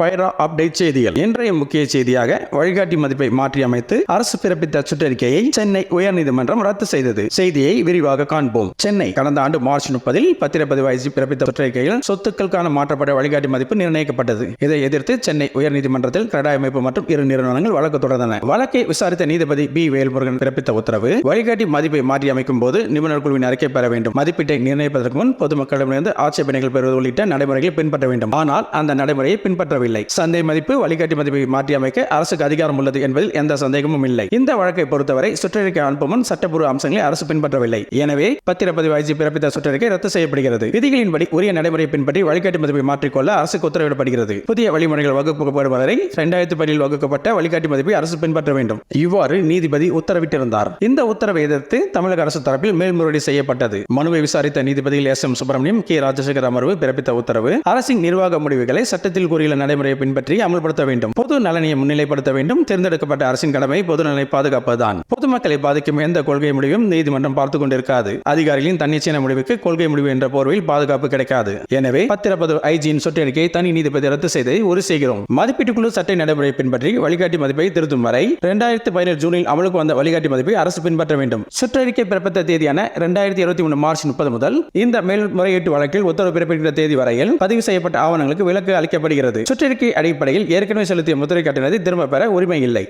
பைரா update செய்திகள். இன்றைய முக்கிய செய்தியாக வழிகாட்டி மதிப்பை மாற்றி அமைத்து அரசு பிறப்பித்த சுற்றறிக்கையை சென்னை உயர்நீதிமன்றம் ரத்து செய்தது. செய்தியை விரிவாக காண்போம். சென்னை கடந்த ஆண்டு மார்ச் முப்பதில் பத்திரப்பதிவு ஐசி பிறப்பித்த சுற்றறிக்கையில் சொத்துக்களுக்கான மாற்றப்பட்ட வழிகாட்டி மதிப்பு நிர்ணயிக்கப்பட்டது. இதை எதிர்த்து சென்னை உயர்நீதிமன்றத்தில் கிரடாய் அமைப்பு மற்றும் இரு நிறுவனங்கள் வழக்கு தொடர்ந்தன. வழக்கை விசாரித்த நீதிபதி பி. வேல்முருகன் பிறப்பித்த உத்தரவு வழிகாட்டி மதிப்பை மாற்றி அமைக்கும் போது நிபுணர் குழுவின் அறிக்கை பெற வேண்டும். மதிப்பீட்டை நிர்ணயிப்பதற்கு முன் பொதுமக்களிடமிருந்து ஆட்சேபனைகள் பெறுவது உள்ளிட்ட நடைமுறைகளை பின்பற்ற வேண்டும். ஆனால் அந்த நடைமுறையை பின்பற்றவில்லை சந்தை மதிப்பு வழிகாட்டி மதிப்பை மாற்றி அமைக்க அரசுக்கு அதிகாரம் உள்ளது என்பதில் எந்த சந்தேகமும் இல்லை. இந்த வழக்கை பொறுத்தவரை சுற்றறிக்கை அனுப்பும் முன் சட்டப்பூர்வ அம்சங்களை அரசு பின்பற்றவில்லை. எனவே பத்திரப்பதிவு ஐஜி பிறப்பித்த சுற்றறிக்கை ரத்து செய்யப்படுகிறது. விதிகளின்படி உரிய நடைமுறையை பின்பற்றி வழிகாட்டி மதிப்பை மாற்றிக்கொள்ள அரசுக்கு உத்தரவிடப்படுகிறது. புதிய வழிமுறைகள் வகுக்கப்படுவதை இரண்டாயிரத்தி பதினில் வகுக்கப்பட்ட வழிகாட்டி மதிப்பை அரசு பின்பற்ற வேண்டும். இவ்வாறு நீதிபதி உத்தரவிட்டிருந்தார். இந்த உத்தரவை எதிர்த்து தமிழக அரசு தரப்பில் மேல்முறையீடு செய்யப்பட்டது. மனுவை விசாரித்த நீதிபதிகள் S. M. Subramaniam K. Rajasekar அமர்வு பிறப்பித்த உத்தரவு அரசின் நிர்வாக முடிவுகளை சட்டத்தில் கூறியுள்ள நடைமுறையை பின்பற்றி அமல்படுத்த வேண்டும். பொது நலனை முன்னிலைப்படுத்த வேண்டும். தேர்ந்தெடுக்கப்பட்ட அரசின் கடமை பொதுநலனை பாதுகாப்பதுதான். பொதுமக்களை பாதிக்கும் எந்த கொள்கை முடிவும் நீதிமன்றம் பார்த்துக் கொண்டிருக்காது. அதிகாரிகளின் தன்னிச்சையான முடிவுக்கு கொள்கை முடிவு என்ற போர்வையில் பாதுகாப்பு கிடைக்காது. எனவே பத்திரப்பது ஐஜியின் சுற்றறிக்கையை தனி நீதிபதி ரத்து செய்ததை உறுதி செய்கிறோம். மதிப்பீட்டு குழு சட்ட நடைமுறையை பின்பற்றி வழிகாட்டி மதிப்பை திருத்தும் வரை இரண்டாயிரத்தி பதினேழு ஜூனில் அமலுக்கு வந்த வழிகாட்டி மதிப்பை அரசு பின்பற்ற வேண்டும். சுற்றறிக்கை பிறப்பித்த தேதியான இரண்டாயிரத்தி இருபத்தி மூணு மார்ச் முப்பது முதல் இந்த மேல்முறையீட்டு வழக்கில் உத்தரவு பிறப்பிக்கிற தேதி வரையில் பதிவு செய்யப்பட்ட ஆவணங்களுக்கு விலக்கு அளிக்கப்படுகிறது. சுற்றறிக்கை அடிப்படையில் ஏற்கனவே செலுத்திய முத்திரை கட்டணத்தை திரும்ப பெற உரிமை இல்லை.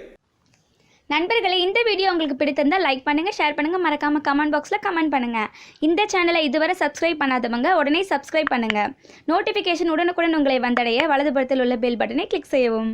நண்பர்களே இந்த வீடியோ உங்களுக்கு பிடித்திருந்தால் லைக் பண்ணுங்கள் ஷேர் பண்ணுங்கள் மறக்காமல் கமெண்ட் பாக்ஸில் கமெண்ட் பண்ணுங்கள் இந்த சேனலை இதுவரை சப்ஸ்கிரைப் பண்ணாதவங்க உடனே சப்ஸ்கிரைப் பண்ணுங்கள் நோட்டிஃபிகேஷன் உடனுக்குடன் உங்களை வந்தடைய வலதுபுறத்தில் உள்ள பெல் பட்டனை கிளிக் செய்யவும்.